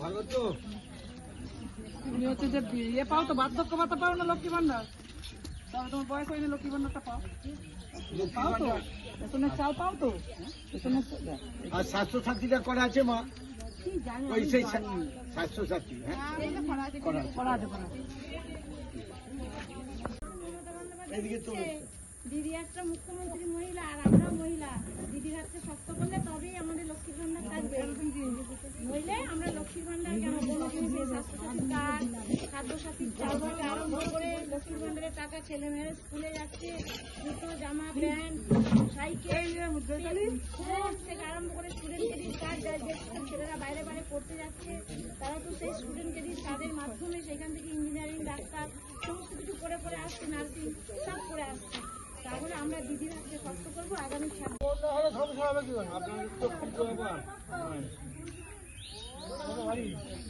ভালো তো। তুমি হচ্ছে যে ইয়ে পাও তো বার্ধক্য ভাতা পাও না লক্ষ্মী ভান্ডার তবে তোমার বয়স হয়নি লক্ষ্মী ভান্ডারটা পাও। পাও তো? রেশনের চাল পাও তো? রেশনের আর স্বাস্থ্য সাথীটা করা আছে মা? ওই সেই স্বাস্থ্য সাথী হ্যাঁ? করা আছে করা আছে। এদিকে তো দিদি একটা মুখ্যমন্ত্রী মহিলা আর আমরা মহিলা দিদির হাতে শক্ত করলে তবেই আমাদের লক্ষ্মীর ভান্ডার থাকবে নইলে আমরা লক্ষ্মীর ভান্ডার কেন কোনো জিনিসের স্বাস্থ্যসাথী কার্ড খাদ্যসাথীর চাল থেকে আরম্ভ করে লক্ষ্মীর ভান্ডারের টাকা ছেলে মেয়ের স্কুলে যাচ্ছে জুতো জামা প্যান্ট সাইকেল থেকে আরম্ভ করে স্টুডেন্ট ক্রেডিট কার্ড যে ছেলেরা বাইরে বাইরে পড়তে যাচ্ছে তারা তো সেই স্টুডেন্ট ক্রেডিট কার্ডের মাধ্যমে সেখান থেকে ইঞ্জিনিয়ারিং ডাক্তার সমস্ত কিছু করে করে আসছে নার্সিং সব করে আসছে। তাহলে আমরা দিদির হাতে শক্ত করব আগামী সাত